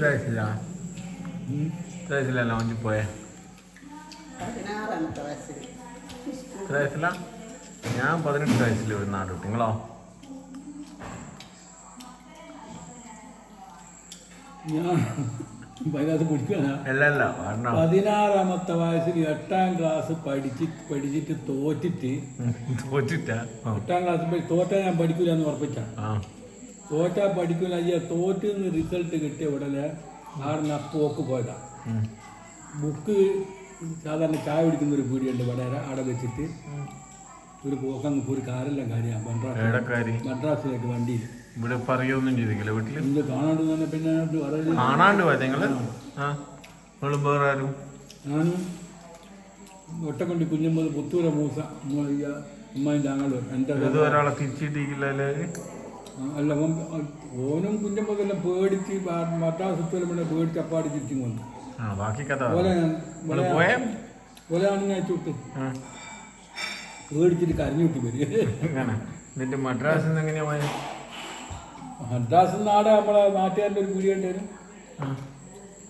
വയസ്സിലാ വയസ്സിലല്ല ഒഞ്ചി പോയെ. പതിനാറാമത്തെ വയസ്സിൽ എത്ര വയസ്സിലാ ഞാൻ പതിനെട്ട് വയസ്സിൽ ഒരു നാട് നിങ്ങളോ? ഞാൻ അതിനകത്ത് പിടിക്കാനാ അല്ല അല്ല പറഞ്ഞോ പതിനാറാമത്തെ വയസ്സിൽ എട്ടാം ക്ലാസ് പഠിച്ച് പഠിച്ചിട്ട് തോറ്റിട്ട് തോറ്റിട്ടാ? ആ. എട്ടാം ക്ലാസ് തോറ്റാ ഞാൻ പഠിക്കൂലെന്ന് ഉറപ്പിച്ച. ആ. തോറ്റാ പഠിക്കൂല അയ്യ തോറ്റെന്ന് റിസൾട്ട് കിട്ടിയ ഉടനെ ആറിന് അപ്പോക്ക് പോയതാ. ബുക്ക് സാധാരണ ചായ കുടിക്കുന്ന ഒരു പീടിയുണ്ട് വടകര അവിടെ വെച്ചിട്ട് ഒരു പോക്കങ്ങ് ഒരു കാറില്ല മദ്രാസ് ഏടക്കാരി മദ്രാസിലേക്ക് വണ്ടിയിൽ. ഇവിടെ പറയൊന്നും ചെയ്തില്ല വീട്ടിൽ? ഇത് കാണാണ്ട് തന്നെ പിന്നെ കാണാണ്ട് പോയത് നിങ്ങൾ? വേറെ ആരും? ഞാനും ഒട്ടക്കൊണ്ടി കുഞ്ഞുമ്പോൾ പുത്തൂര മൂസ ഉമ്മയും അമ്മ എന്റെ ഇത് ഒരാളെ തിരിച്ചിട്ടില്ല അല്ല ഓനും ഓനും കുഞ്ഞമ്മക്കെല്ലാം പേടിച്ച് മദ്രാസ് പിന്നെ പേടിച്ച് അപ്പാടി ചുറ്റും വന്നു. ബാക്കി കഥ. ഞാൻ ചുട്ട് പേടിച്ചിട്ട് കരഞ്ഞു എന്നിട്ട് മദ്രാസിൽ നിന്ന് എങ്ങനെയാ പോയത് മദ്രാസ് നാടെ നമ്മളെ നാട്ടുകാരുടെ ഒരു കുടി ഉണ്ടായിരുന്നു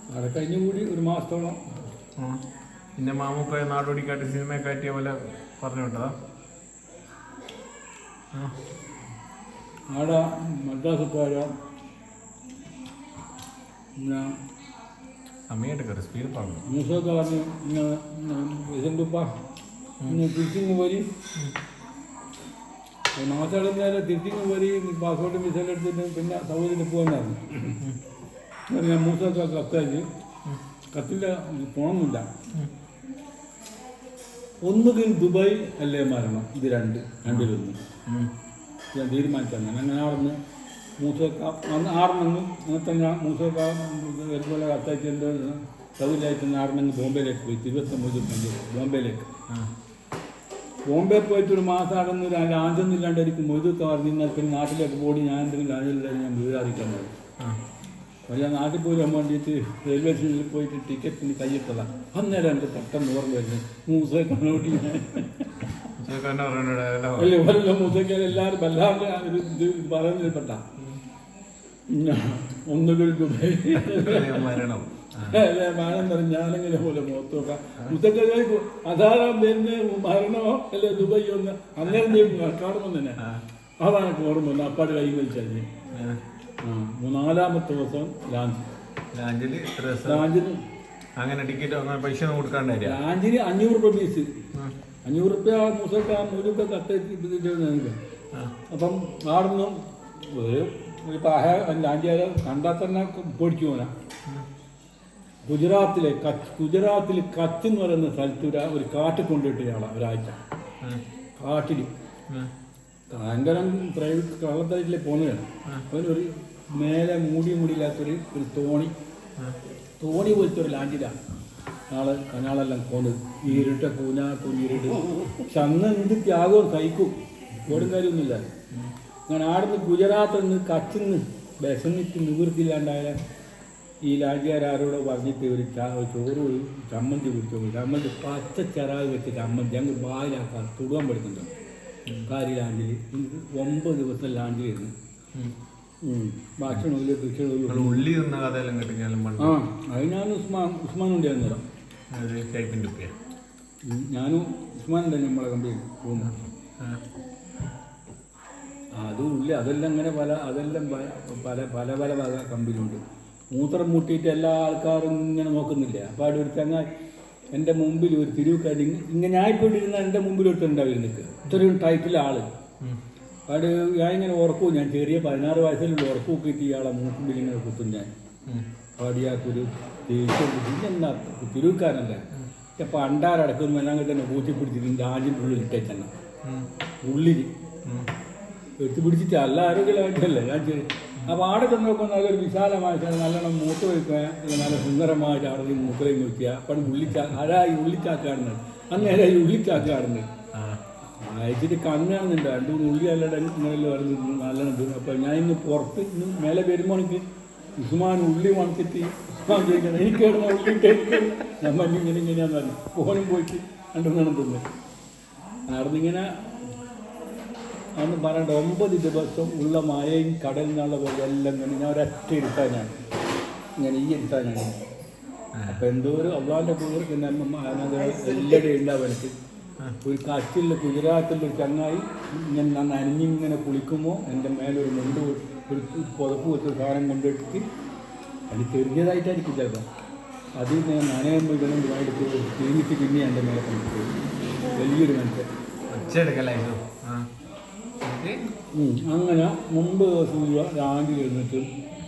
അവിടെ കഴിഞ്ഞ കൂടി ഒരു മാസത്തോളം. പിന്നെ മാമുക്ക നാടോടിക്കാട്ട് സിനിമയൊക്കെ കാറ്റിയ പോലെ പറഞ്ഞു വിട്ടതാ. ആ, അവിടെ മദ്രാസ് പോയാൽ ഞാൻ സ്പീഡ് പറഞ്ഞു പറഞ്ഞു ഇന്ന് പോരി. പോരി പാസ്പോർട്ട് എടുത്തിട്ട് പിന്നെ സൗകര്യത്തിൽ പോകുന്നതായിരുന്നു ഞാൻ മൂസൊക്കെ കത്തയച്ച്. കത്തിന്റെ ഒന്നുകിൽ ദുബായ് അല്ലേ മരണം? ഇത് രണ്ട് രണ്ടിലൊന്ന്. ഞാൻ തീരുമാനിച്ചാണ് അങ്ങനെ ആടുന്ന് മൂസൊക്കെ അന്ന് ആടുന്നെങ്കിൽ അങ്ങനത്തെ ഞാൻ മൂസൊക്കെ ഇതുപോലെ കത്തയച്ചിന്റെ സൗകര്യമായിട്ട് ആടുന്നെങ്കിൽ ബോംബെയിലേക്ക് പോയി. തിരുവനന്തപുരം പോയി ബോംബെയിലേക്ക്. ബോംബെ പോയിട്ട് ഒരു മാസം അടന്ന് ലാഞ്ചൊന്നും ഇല്ലാണ്ടായിരിക്കും മൊയ്തൊക്കെ പറഞ്ഞാൽ പിന്നെ നാട്ടിലേക്ക് പോയി ഞാൻ എന്തെങ്കിലും ലാഞ്ചില്ലാതെ ഞാൻ വീടാറിക്കാൻ പോകും അപ്പോൾ ഞാൻ നാട്ടിൽ പോരാൻ വേണ്ടിയിട്ട് റെയിൽവേ സ്റ്റേഷനിൽ പോയിട്ട് ടിക്കറ്റിന് കൈയിട്ടതാണ് അന്നേരം എനിക്ക് പെട്ടെന്ന് ഓർമ്മ വരുന്നത് മൂസയെ കണ്ണോട്ടി ഞാൻ അല്ലേ ഓരോ മൂസയ്ക്ക് എല്ലാവരും ഒരു ഇത് പറയുന്നതിൽ ഒന്നുകിൽ മരണം. അല്ലേ മരണം പറഞ്ഞ് ഞാനെങ്ങനെ പോലെ മുഖത്ത് നോക്കാം. മുത്തക്കലേക്ക് അധാരം വരുന്ന മരണമോ അല്ലെ ദുബായ് ഒന്ന് അന്നേരം കാണുമ്പോൾ തന്നെ അതാണ് ഓർമ്മ വന്നത്. അപ്പാട് കൈ വലിച്ചത് ആ. മൂന്നാലാമത്തെ ദിവസം ലാഞ്ച് എത്ര ലാഞ്ചിന് അങ്ങനെ ടിക്കറ്റ് അങ്ങനെ പൈസ ഒന്നും കൊടുക്കാണ്ടായിരിക്കും ലാഞ്ചിന് അഞ്ഞൂറ് രൂപ ഫീസ്. അഞ്ഞൂറ് റുപ്യ മൂസക്ക് ആ മുരുക്ക കത്തേക്ക് എനിക്ക്. അപ്പം ആടുന്നു ഒരു ഒരു പാഹ ലാഞ്ചിയാൽ കണ്ടാൽ തന്നെ പൊടിച്ചു പോന ഗുജറാത്തിലെ കച്ച് ഗുജറാത്തിൽ കച്ച് എന്ന് പറയുന്ന സ്ഥലത്ത് ഒരു ഒരു കാട്ടിൽ കൊണ്ടിട്ട് ഇയാളെ ഒരാഴ്ച. കാട്ടിൽ. ഭയങ്കര പ്രൈവറ്റ് കള്ളത്തരത്തിലെ പോകുന്നതാണ് അവനൊരു മേലെ മൂടി മൂടിയില്ലാത്തൊരു ഒരു തോണി. തോണി പോലത്തെ ഒരു ലാൻഡിലാണ് നാളെ കനാളെല്ലാം കൊണ്ടത് ഈരിട്ട കൂന കുഞ്ഞിരിട്ട്. പക്ഷെ അന്ന് എന്ത് ത്യാഗവും സഹിക്കും. ഒരു കാര്യമൊന്നുമില്ല. അങ്ങനെ ആടുന്ന് ഗുജറാത്തിൽ നിന്ന് കച്ചിന്ന് വിശന്നിട്ട് നിവൃത്തിയില്ലാണ്ടായ ഈ ലാജിയാരോടോ പറഞ്ഞിട്ട് ഒരു ചോറ് ചമ്മന്തി കുടിച്ചു. ചമ്മന്തി പച്ച ചെറാവ് വെച്ച് ചമ്മന്തി. ഞങ്ങൾ ബായിലാക്കാൻ തുടുവാൻ പഠിക്കുന്നുണ്ട്. കാരി ലാഞ്ചിൽ ഒമ്പത് ദിവസം ലാഞ്ചിലായിരുന്നു ഭക്ഷണമില്ല കൃഷികളില്ല ഉള്ളി എന്ന കഥയെല്ലാം ആ അതിനാണ് ഉസ്മാൻ ഉസ്മാൻ ഉണ്ടായിരുന്നു തരാം ഒരു ടൈപ്പിന്റെ ഉപ്പിയ ഞാനും ഉസ്മാൻ തന്നെ നമ്മളെ അതും ഇല്ല അതെല്ലാം അങ്ങനെ പല അതെല്ലാം പല പല പല പല കമ്പനിയുണ്ട് മൂത്രം മുട്ടിയിട്ട് എല്ലാ ആൾക്കാരും ഇങ്ങനെ നോക്കുന്നില്ല? അപ്പോൾ അവിടെ ഒരു ചങ്ങായി എന്റെ മുമ്പിൽ ഒരു തിരുവുക്കാരി ഇങ്ങനെ ഞായിപ്പോയിട്ടിരുന്ന എന്റെ മുമ്പിൽ ഒരുത്തുണ്ടാവും നിൽക്കുക ഇത്രയും ടൈറ്റിലെ ആൾ. അവിടെ ഞാൻ ഇങ്ങനെ ഉറക്കും ഞാൻ ചെറിയ പതിനാറ് വയസ്സിലുള്ള ഉറക്കും കിട്ടി ഇയാളെ മൂക്കുമ്പിൽ ഇങ്ങനെ കുത്തും ഞാൻ. പാടിയാക്കൊരു ദേഷ്യം എന്നാ തിരുവുക്കാരല്ല ഇപ്പം അണ്ടാരടക്കുന്നു എല്ലാം തന്നെ പൂത്തി പിടിച്ചിട്ട് ആദ്യം ഉള്ളിൽ ഇട്ടേച്ചെണ്ണ ഉള്ളിൽ എടുത്ത് പിടിച്ചിട്ട് അല്ല ആരോഗ്യമായിട്ടല്ലേ ഞാൻ ചെയ്തു അപ്പോൾ ആടെ ചെന്ന് നോക്കുമ്പോൾ അതൊരു വിശാലമായ സ്ഥലം നല്ലോണം മൂത്ത് വയ്ക്കുക നല്ല സുന്ദരമായിട്ട് അവിടെ നിന്ന് മൂത്രയും നോക്കിയ അപ്പം ഉള്ളിച്ചാ ആരായി ഉള്ളിച്ചാക്കാടുന്നത് അന്നേരം ഈ ഉള്ളിച്ചാക്കാടുന്നത് അയച്ചിട്ട് കണ്ണാണെന്നുണ്ട്. രണ്ടു മൂന്ന് ഉള്ളി അല്ലാണ്ട് പറഞ്ഞ് നല്ലോണം അപ്പൊ ഞാൻ ഇന്ന് പുറത്ത് ഇന്ന് മേലെ വരുമ്പോൾ എനിക്ക് ഉസ്മാൻ ഉള്ളി മണത്തിട്ട് ഉസ്മാൻ ചോദിക്കണം എനിക്ക് ഇടുന്ന ഉള്ളി ഇട്ട് നമ്മൾ ഇങ്ങനെ ഇങ്ങനെയാന്ന് പറഞ്ഞു ഫോണും പോയിട്ട് രണ്ടും നേരം തിന്നു നടന്നിങ്ങനെ അന്ന് പറയണ്ട ഒമ്പത് ദിവസം ഉള്ള മായയും കടൽ വെള്ളം എല്ലാം കണ്ട് ഞാൻ ഒരൊറ്റ ഇരുത്താനാണ് ഞാൻ. ഈ ഇരുത്താനാണ് അപ്പം എന്തോ ഒരു അള്ളാന്റെ പിന്നെ എല്ലാവരും ഉണ്ടാവും എനിക്ക് ഒരു കാറ്റിൽ ഗുജറാത്തിൽ ഒരു ചങ്ങായി ഇങ്ങനെ നനഞ്ഞിങ്ങനെ കുളിക്കുമ്പോൾ എന്റെ മേലൊരു മുണ്ട് ഒരു ഒരു പുതപ്പ് വെച്ച് സാധനം കൊണ്ടെടുത്ത് അത് ചെറിയതായിട്ടായിരിക്കും ചിലപ്പോൾ അതിൽ ഞാൻ നനയുമ്പോൾ ഇതൊന്നും ഇതായിട്ട് തിരിഞ്ഞിട്ട് പിന്നെ എന്റെ മേലെ കണ്ടിട്ട് വലിയൊരു മനുഷ്യൻ. ഒച്ചെടുക്കലായിരുന്നു. അങ്ങനെ മുമ്പ് ദിവസം രാവിലെ ഇരുന്നിട്ട്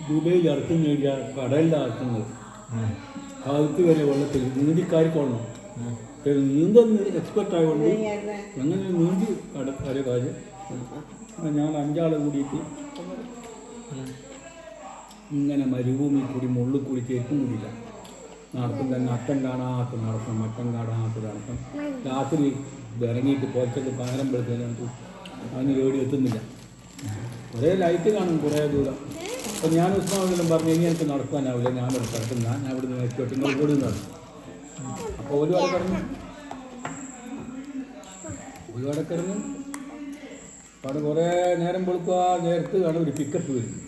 ദുബൈയിൽ ഇറക്കുന്ന കടലിൽ ഇറക്കുന്നത് ഉം. കാലത്ത് വരെ വെള്ളത്തിൽ നീന്തിക്കാരിക്കൊള്ളണം കൊള്ളണം. നീന്തുന്ന എക്സ്പെർട്ട് ആയതുകൊണ്ട് അങ്ങനെ നീന്തി കട വരെ കാര്യം? ഞാൻ അഞ്ചാളെ കൂടിയിട്ട്. ഇങ്ങനെ മരുഭൂമി കൂടി മുള്ളിൽ കൂടി ചെരുപ്പും കൂടിയില്ല. നടത്തും തന്നെ അട്ടം കാണാത്ത നടത്തം മറ്റം കാണാത്ത നടത്തം. രാത്രി ഇറങ്ങിയിട്ട് പുറത്തേക്ക് പകരം പെടുത്തുന്നതിനകത്ത് അതിന് ജോലി എത്തുന്നില്ല. കുറേ ലൈറ്റ് കാണും കുറേ ദൂരം. അപ്പം ഞാൻ ഉസ്മാവിലും പറഞ്ഞു ഇനി എനിക്ക് നടക്കാനാവില്ല ഞാൻ ഇവിടെ കിടക്കുന്ന ഞാൻ ഇവിടെ നിന്ന് വെച്ചോട്ട് നിങ്ങൾ കൂടി നടക്കും. അപ്പോൾ ഒരു വട കിടന്നു. ഒരു വട കിടന്നു. അവിടെ കുറേ നേരം കൊടുക്കുക നേരത്ത് കാണും ഒരു പിക്കപ്പ് വരുന്നു.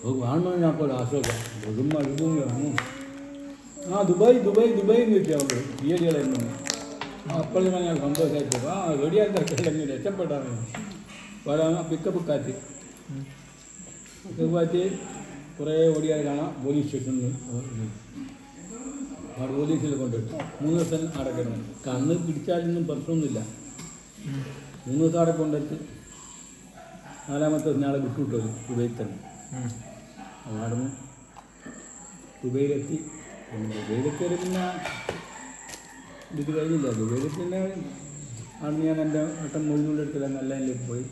അപ്പോൾ കാണുന്നത് ഞാൻ അപ്പോൾ ആശ്വാസം വെറും മരുഭൂമി ആ ദുബായ് ദുബായ് ദുബായ് എന്ന് വെച്ചാൽ അവിടെ തീയടികളായിരുന്നു അപ്പോഴും ഞാൻ സന്തോഷമായിട്ട് ആ റെഡിയാൻ തിരക്കില്ലെങ്കിൽ രക്ഷപ്പെട്ടാണ്. വരാൻ പിക്കപ്പ് കാറ്റ് പിക്കപ്പ് കാറ്റ് കുറേ ഓടിയാൽ കാണാം. പോലീസ് സ്റ്റേഷനിൽ അവിടെ പോലീസിൽ കൊണ്ടിട്ടു മൂന്ന് ദിവസം അവിടെ കിടന്നു. കണ്ണ് പിടിച്ചാലൊന്നും പ്രശ്നമൊന്നുമില്ല. മൂന്ന് ദിവസം അവിടെ കൊണ്ടിട്ട് നാലാമത്തെ ഞാളെ വിട്ടുവിട്ടു. ദുബൈയിൽ തന്നെ ഉം. അവിടെ നിന്ന് ദുബൈയിലെത്തി. പിന്നെ ദുബൈയിലെത്തിയാൽ പിന്നെ ഇത് കഴിഞ്ഞില്ല. ദുബൈയിൽ പിന്നെ അന്ന് ഞാൻ എന്റെ ഏട്ടൻ മൊഴികളുടെ അടുത്തില്ല നല്ല അതിലേക്ക് പോയി.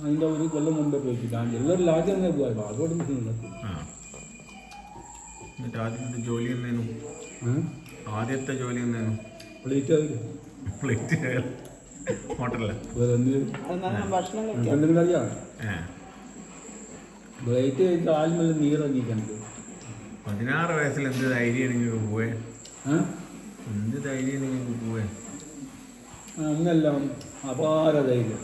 അതിന്റെ ഒരു കൊല്ലം മുമ്പേ പോയിട്ട് കാണി എല്ലാവരും ലാജ് തന്നെ പോയി. നിൽക്കും ആ. എന്നിട്ട് ആദ്യത്തെ ജോലി എന്നേനു ആദ്യത്തെ ജോലി എന്നേനു പ്ലേറ്റ് പ്ലേറ്റ് ഹോട്ടലിൽ എന്തെങ്കിലും അറിയാം കഴിച്ച് ആൽമല്ല പതിനാറ് വയസ്സിൽ എന്ത് ധൈര്യം നിങ്ങൾക്ക് പോവേ? എന്ത് ധൈര്യം നിങ്ങൾക്ക് പോവേ? അന്നെല്ലാം അപാര ധൈര്യം.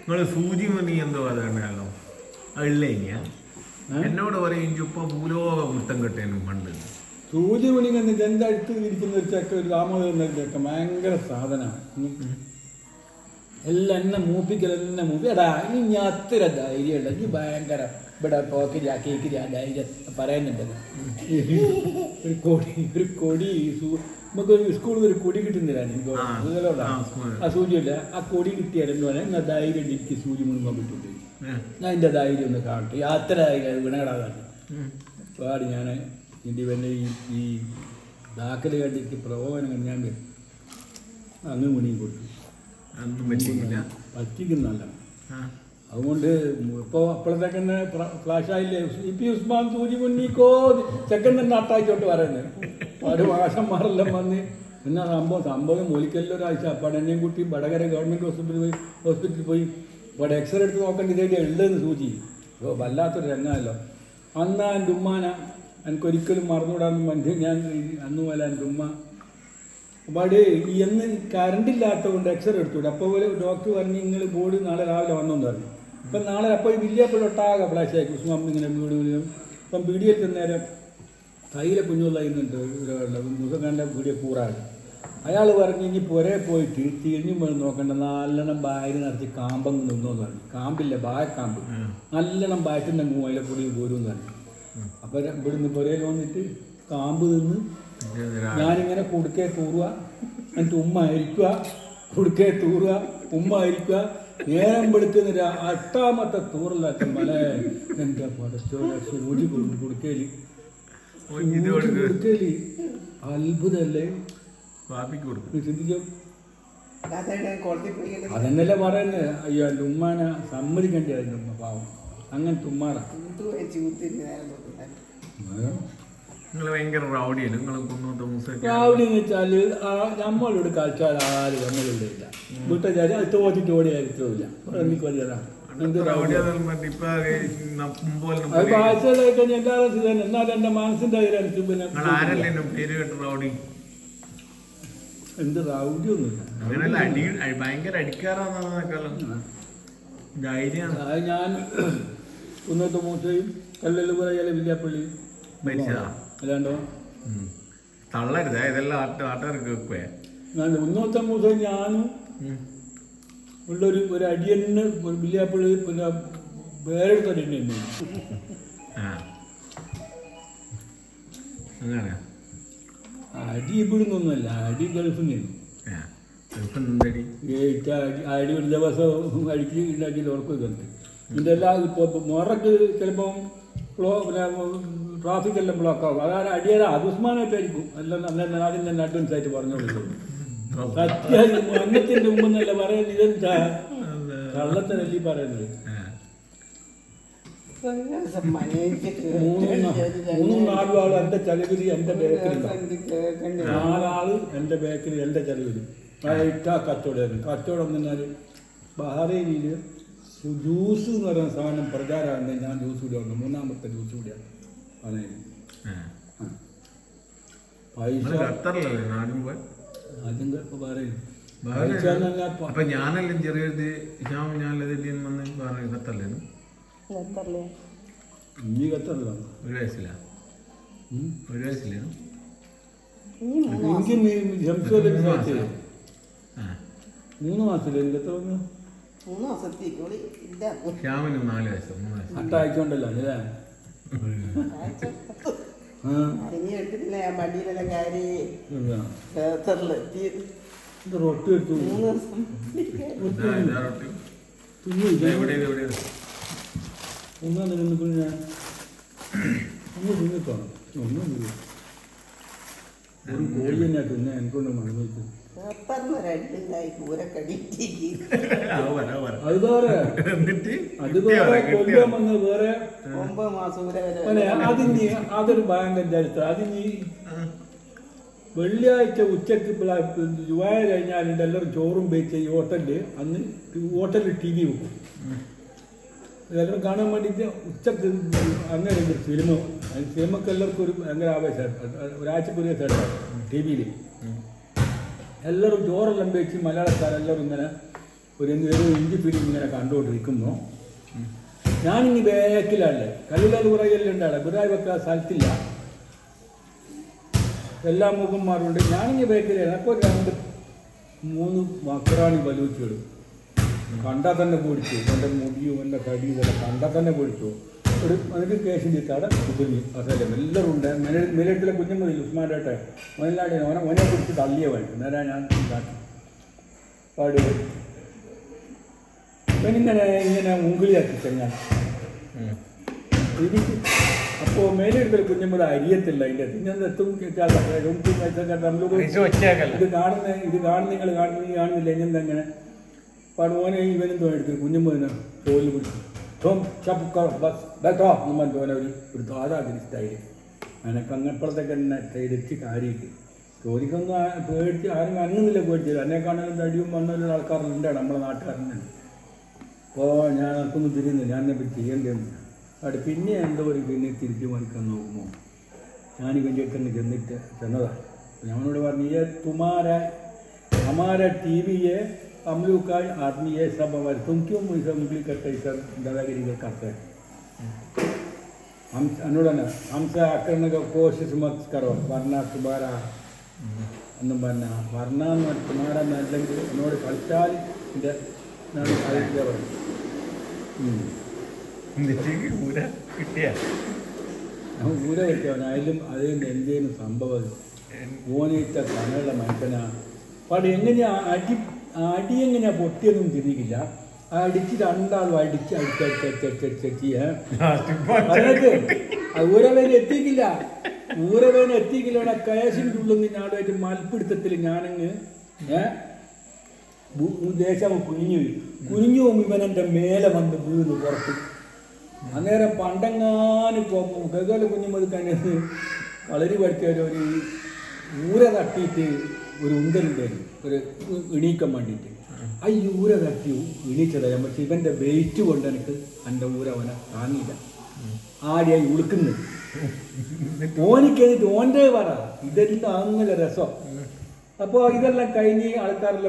നിങ്ങൾ സൂചി മതി എന്തോ ഞാൻ ഏ? എന്നോട് പറയും ഇഞ്ചി ഭൂലോക മുട്ടം കെട്ടേനും പണ്ട്. സൂചി മണിക്കുന്ന എന്റെ അടുത്ത് ഇരിക്കുന്ന ഒരു ചക്ക ഒരു എന്ന ചക്ക ഭയങ്കര സാധനമാണ്. എല്ലാം എന്നെ മൂപ്പിക്കൽ എന്നെ മൂപ്പി എടാ ഇനി ഞാൻ അത്ര ധൈര്യമുണ്ട്. ഇനി ഭയങ്കര ഇവിടെ പോക്കില്ല കേക്കില്ല ധൈര്യം പറയുന്നുണ്ടല്ലോ ഒരു കൊടി ഒരു കൊടി നമുക്ക് സ്കൂളിൽ ഒരു കൊടി കിട്ടുന്നില്ല എനിക്ക് ആ, സൂചിയല്ല ആ. ആ ആ കൊടി കിട്ടിയാലെന്ന് പറഞ്ഞാൽ ഞാൻ ധൈര്യം എനിക്ക് സൂചി മുഴുവൻ കിട്ടുന്നുണ്ട്. ഞാൻ എന്റെ ധൈര്യം ഒന്ന് കാണട്ടെ യാത്ര ധൈര്യം ഉം. പാടി ഞാൻ എന്റെ ഇവന്റെ ഈ ഈ ദാക്കൽ കണ്ടിട്ട് പ്രകോപനം കണ്ട് ഞാൻ അങ്ങ് മുണിയും കൊടുത്തു പറ്റിക്കുന്നല്ല. അതുകൊണ്ട് ഇപ്പോൾ അപ്പോഴത്തേക്ക് തന്നെ ഫ്ലാഷ് ആയില്ലേ? ഇ പി ഉസ്മാൻ സൂചി മുന്നിക്കോ ചെക്കൻ തന്നെ അട്ടായിച്ചോട്ട് പറയുന്നത് ഒരു മാഷന്മാരെല്ലാം വന്ന് പിന്നെ സംഭവം സംഭവം മൊലിക്കലിൽ ഒരാഴ്ച. എന്നെയും കുട്ടി വടകര ഗവൺമെന്റ് ഹോസ്പിറ്റലിൽ പോയി ഹോസ്പിറ്റലിൽ പോയി. ഇവിടെ എക്സ്റേ എടുത്ത് നോക്കേണ്ടി ഇതേ ഉള്ളതെന്ന് സൂചി. വല്ലാത്തൊരു രംഗമല്ലോ. അന്നാൻ ഉമ്മാന എനിക്കൊരിക്കലും മറന്നുകൂടാന്ന് മനുഷ്യൻ ഞാൻ അന്ന് പോലെ എന്റെ ഉമ്മ. ഈ എന്ന് കറണ്ട് ഇല്ലാത്തതുകൊണ്ട് എക്സ്റേ എടുത്തുകൂടെ അപ്പോൾ പോലെ ഡോക്ടർ പറഞ്ഞ് നിങ്ങൾ ബോർഡ് നാളെ രാവിലെ വന്നെന്ന് പറഞ്ഞു. ഇപ്പം നാളെ അപ്പോൾ വില്യപ്പോൾ ഒട്ടാകെ ഫ്ലാഷ് ആയി. കുസുമ ഇങ്ങനെ വീട് വീട് അപ്പം പീടിയിൽ ചെന്നേരം തൈയിലെ കുഞ്ഞുള്ളതായിരുന്നുണ്ട് മുഖം കണ്ട പീടിയ കൂറാണ് അയാൾ പറഞ്ഞ് ഇനി പുരേ പോയിട്ട് തിരിഞ്ഞു പോയി നോക്കണ്ട. നല്ലോണം ബായര് നിറച്ച് കാമ്പങ്ങ് നിന്നോന്ന് പറഞ്ഞു. കാമ്പില്ല ബായക്കാമ്പ്. നല്ലോണം ബായത്തിന്റെ മൂവയിലെ കൂടി പോരും പറഞ്ഞു. അപ്പം ഇവിടുന്ന് പുരയിൽ വന്നിട്ട് കാമ്പ് രാ- ഞാനിങ്ങനെ കുടുക്കെ തൂറുക എന്നിട്ട് ഉമ്മ അരിക്കുക കുടുക്കെ തൂറുക ഉമ്മ അരിക്കുക നേരം വെളുക്കുന്ന അട്ടാമത്തെ എട്ടാമത്തെ തൂറില്ലാത്ത മല എന്താ പടച്ചോനെ സൂചി കുടുക്കൽ കുടുക്കൽ നീ ചിന്തിച്ചോ? അതായത് അതെന്നല്ലേ പറയുന്നത് അയ്യോ അല്ല ഉമ്മാനെ സമ്മതിക്കേണ്ടി അതിന്റെ ഉമ്മ പാവം. അങ്ങനത്തെ തുമ്മാറ എന്ത് നിങ്ങൾ ഭയങ്കര നിങ്ങൾ കുന്നോട്ട് രാവിലെ എന്ന് വെച്ചാൽ നമ്മളോട് കളിച്ചാൽ ആരും അത് തോറ്റിട്ട് ഓടിയാൽ ഇല്ല എനിക്ക് ഇപ്പൊ അത് നമുക്ക് ഭാഷയിലായി കഴിഞ്ഞാൽ എല്ലാവരും സുഖം എന്നാലും എന്റെ മനസ്സിന്റെ പിന്നെ കേട്ട റൗഡി എന്ത് റൗഡിയൊന്നുമില്ല അങ്ങനെയല്ല അടി ഭയങ്കര അടിക്കാറാന്നേക്കാളും ധൈര്യം അത് ഞാൻ കുന്നത്ത് മൂത്തയും കല്ലല് പോലെ വില്യാപ്പള്ളി മരിച്ചതാ. അല്ലാണ്ടോ. തള്ളരുത്. ഇതെല്ലാം ഞാൻ കുന്നത്തെ മൂസയും ഞാനും ഉള്ളൊരു ഒരു അടിയന് ഒരു വില്യാപ്പള്ളി പിന്നെ വേറെ തന്നെ അങ്ങനെ അടി ഇവിടുന്നൊന്നുമല്ല. അടി ഗൾഫിൽ നിന്ന് അടി? അടി ഒരു ദിവസം അടിച്ച് ഉണ്ടാക്കി ഉറപ്പ് കണ്ട് ഇതിന്റെ എല്ലാം ഇപ്പോൾ ചിലപ്പം ഫ്ലോ പിന്നെ ട്രാഫിക് എല്ലാം ബ്ലോക്ക് ആകും അതാണ് അടിയത് ഉസ്മാനായിട്ടായിരിക്കും എല്ലാം അന്ന് ആദ്യം തന്നെ അഡ്വൻസ് ആയിട്ട് പറഞ്ഞു കൊടുക്കും സത്യം അന്നത്തിന്റെ മുമ്പ് എന്നല്ല പറയുന്നത്. ഇതെന്താ? കള്ളത്തിനല്ലേ പറയുന്നത്. മൂന്നും നാലും ആൾ എന്റെ ചെലവിൽ എന്റെ ബേക്കറി നാലാൾ എന്റെ ബേക്കറി എന്റെ ചെലവിൽ ഇട്ടാ കച്ചവടം കച്ചവടം എന്ന് പറഞ്ഞാൽ ബഹറൈനിൽ ജ്യൂസ് എന്ന് പറയുന്ന സാധനം പ്രചാരമാണ് ഞാൻ ജ്യൂസ് കൂടി വന്നു മൂന്നാമത്തെ ജ്യൂസ് കൂടിയാണ്. ബഹറൈനിൽ പൈസ നിങ്ങൾ ഖത്തറിലല്ലേ? നാടും പോയി? അതും ബഹറൈൻ ബഹ്റൈൻ പൈസ എന്ന് പറഞ്ഞാൽ പ- അപ്പൊ ഞാനെല്ലാം ചെറിയത് ഇതിൽ വന്ന് പറഞ്ഞു കത്തല്ല ഒരു എനിക്ക് മൂന്ന് മാസത്തില്ല എനിക്ക് എത്ര വന്നു? മൂന്ന് ദിവസത്തേക്ക് കൂടി ഇല്ല. ശ്യാമിന് നാല് വയസ്സ് മൂന്ന് വയസ്സ്. അല്ലേ? ഇനി എടുത്തിട്ടില്ല ഞാൻ വണ്ടിയിലെല്ലാം കയറി. ക്ഷേത്രത്തിലെത്തി ഇത് റൊട്ടി എടുത്തു. മൂന്ന് ദിവസം ഇതാ, ഇതാ റൊട്ടി. തിന്നു ഇത് എവിടെയത് എവിടെയത് ഒന്നാം നിൽക്കുന്നു ഞാൻ. ഒന്ന് തിന്നിട്ടാണ് ഒന്നും. ഒരു കോഴി തന്നെ തിന്നെ എനിക്കൊണ്ട് വെച്ചു എന്നിട്ട് അതിനി അതൊരു ഭയങ്കര ചരിത്രം അതിന് വെള്ളിയാഴ്ച ഉച്ചയ്ക്ക് ചുവായ കഴിഞ്ഞാൽ എല്ലാവരും ചോറും വെച്ച് ഈ ഹോട്ടലിൽ അന്ന് ഹോട്ടലിൽ ടി വി വെക്കും. എല്ലാവരും കാണാൻ വേണ്ടിയിട്ട് ഉച്ചയ്ക്ക് അങ്ങനെ ഒരു സിനിമ. അത് സിനിമക്ക് എല്ലാവർക്കും ഒരു ഭയങ്കര ആവേശമാണ് ഒരാഴ്ച ഒരു ദിവസം ടി വിയിൽ എല്ലാവരും ചോറെല്ലാം വെച്ച് മലയാളക്കാരെല്ലാവരും ഇങ്ങനെ ഒരു ഒരു ഇഞ്ചി പിടി ഇങ്ങനെ കണ്ടുകൊണ്ടിരിക്കുന്നു. ഞാനിനി വേക്കിലല്ലേ കല്ലിലത് പുറകിലെല്ലാം ഉണ്ടാണ് ബുറായി വെക്കാൻ സ്ഥലത്തില്ല. എല്ലാ മുഖന്മാരുണ്ട്. ഞാനിങ്ങി ബാക്കിലാണ് അപ്പോൾ രണ്ട് മൂന്ന് മക്രാണി ബലൂച്ചുകളും കണ്ടാൽ തന്നെ പൊടിച്ചു. എന്റെ മുടിയും എന്റെ കടിയും ഇതെല്ലാം കണ്ടാൽ തന്നെ പൊടിച്ചു. ഒരു എനിക്ക് കേസ് ചെയ്തിട്ടാണ് കുഞ്ഞി അതെല്ലാം എല്ലാവരും ഉണ്ട് മിലറ്റിലെ കുഞ്ഞമ്മതി ഉസ്മാനായിട്ട്. വയനാട് ഓനെ ഓനെ കുറിച്ച് തള്ളിയ വേണ്ട. നേരെ ഞാൻ ഇതാക്കി. പാടി. ഇവനിങ്ങനെ ഇങ്ങനെ മുങ്കിളിയാക്കി ചെങ്ങാൻ ഉം. എനിക്ക് അപ്പോൾ മേലെടുക്കൽ കുഞ്ഞമ്മത് അരിയത്തില്ല അതിന്റെ ഞാൻ എത്തും ഇത് കാണുന്ന ഇത് കാണുന്ന നിങ്ങൾ കാണുന്ന കാണുന്നില്ല? ഇങ്ങനെ? അങ്ങനെ പാട് മോനെ ഇവനും തോന്നിയെടുത്തു കുഞ്ഞമ്മതിനെ തോൽ പിടിച്ചു. ഏറ്റവും ചപ്പുക്കാർ ബസ് ബെറ്റോ എന്ന് പറഞ്ഞ ഒരു ഒരു ധാരാതിരി സ്റ്റൈൽ എനിക്ക് അങ്ങനപ്പോഴത്തേക്ക് തന്നെ സ്റ്റൈലെത്തി കാര്യമില്ല ജോലിക്കൊന്നും പേടിച്ച് ആരും അങ്ങുന്നില്ല പേടിച്ചില്ല എന്നെ കാണാനും തടിയും വന്നൊരു ആൾക്കാരുണ്ട് നമ്മളെ നാട്ടുകാരുണ്ട്. അപ്പോൾ ഞാൻ അവർക്കൊന്നും തിരിയുന്നു ഞാൻ എന്നെ ചെയ്യേണ്ടതെന്ന് അവിടെ പിന്നെ എന്തോ ഒരു പിന്നെ തിരിച്ചു മണിക്കാൻ നോക്കുമോ ഞാൻ ഇവന്റെ തന്നെ ചെന്നിട്ട് ചെന്നതാണ് ഞാനോട് പറഞ്ഞു ഈ തുമാര ഹമാര ടി വിയെ हम लोग का आदमी है सब हमारे तुम क्यों मुझे उंगली करते हैं सर दादागिरी कर करते हैं हम എന്നോടാണ് हमसे आक्रमण का कोशिश मत करो वरना तुम्हारा ഒന്നും പറഞ്ഞ വർണ്ണ എന്ന് പറഞ്ഞാൽ കുമാരൻ അല്ലെങ്കിൽ എന്നോട് കളിച്ചാൽ ഇത് ഞാൻ കളിക്കുക പറഞ്ഞു ഉം. എന്നിട്ട് ഊര കിട്ടിയ ഞാൻ ഊര വെച്ചവൻ അതിലും അതിൽ എന്തേലും സംഭവം ഓനിട്ട കനയുള്ള മനുഷ്യനാ പാട് എങ്ങനെയാ അടി അടി എങ്ങനെയാ പൊട്ടിയൊന്നും തിരിയില്ല. അടിച്ച് രണ്ടാളും അടിച്ച് അടിച്ചടിച്ചടിച്ചടിച്ചടിച്ച് അതിനകത്ത് ഊരവേന എത്തിക്കില്ല ഊരവേന എത്തിക്കില്ല ഇവിടെ കയസിന്റെ ഉള്ളിൽ നിന്ന് ആടെ മൽപ്പിടുത്തത്തിൽ ഞാനങ്ങ് ദേശം കുഞ്ഞു കുനിഞ്ഞു പോകുമ്പോൾ മേലെ വന്ന് വീണു പുറത്ത്. അന്നേരം പണ്ടെങ്ങാനും പോകുമ്പോൾ ഗഗോല കുഞ്ഞുമതുക്കാന്റെ കളരി പഠിച്ച ഒരു ഊര തട്ടിയിട്ട് ഒരു ഉന്തലുണ്ടായിരുന്നു ഒരു ഇണീക്കാൻ വേണ്ടിയിട്ട്. ആ ഈ ഊര തട്ടി എണീച്ചതരാം പക്ഷെ ഇവന്റെ വെയിറ്റ് കൊണ്ട് എനിക്ക് എന്റെ ഊര അവനെ താങ്ങിയില്ല. ആടിയായി ഉളുക്കുന്നു ഓനിക്ക് ഓന്റെ പറ ഇതെല്ലാം അങ്ങനെ രസം? അപ്പോൾ ഇതെല്ലാം കഴിഞ്ഞ് ആൾക്കാരെല്ലാം